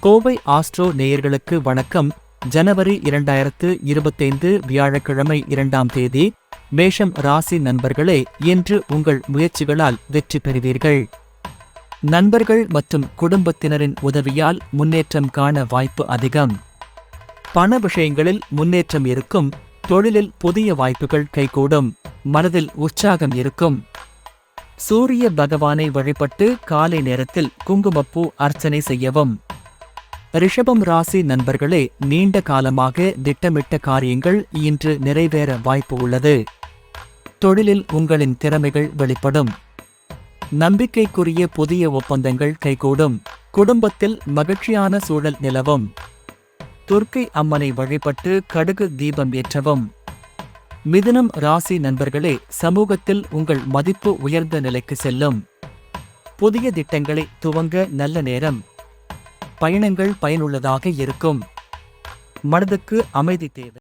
Kovai astro நேயர்களுக்கு வணக்கம். ஜனவரி இரண்டாயிரத்து இருபத்தைந்து வியாழக்கிழமை இரண்டாம் தேதி மேஷம் ராசி நண்பர்களே இன்று உங்கள் முயற்சிகளால் வெற்றி பெறுவீர்கள். நண்பர்கள் மற்றும் குடும்பத்தினரின் உதவியால் முன்னேற்றம் காண வாய்ப்பு அதிகம். பண விஷயங்களில் முன்னேற்றம் இருக்கும் தொழிலில் புதிய வாய்ப்புகள் கைகூடும் மனதில் உற்சாகம் இருக்கும். சூரிய பகவானை வழிபட்டு காலை நேரத்தில் குங்குமப்பூ அர்ச்சனை செய்யவும். ரிஷபம் ராசி நண்பர்களே நீண்ட காலமாக திட்டமிட்ட காரியங்கள் இன்று நிறைவேற வாய்ப்பு உள்ளது. தொழிலில் உங்களின் திறமைகள் வெளிப்படும். நம்பிக்கைக்குரிய புதிய ஒப்பந்தங்கள் கைகூடும். குடும்பத்தில் மகிழ்ச்சியான சூழல் நிலவும். துர்க்கை அம்மனை வழிபட்டு கடுகு தீபம் ஏற்றவும். மிதுனம் ராசி நண்பர்களே சமூகத்தில் உங்கள் மதிப்பு உயர்ந்த நிலைக்கு செல்லும். புதிய திட்டங்களை துவங்க நல்ல நேரம். பயணங்கள் பயனுள்ளதாக இருக்கும். மனதுக்கு அமைதி தேவை.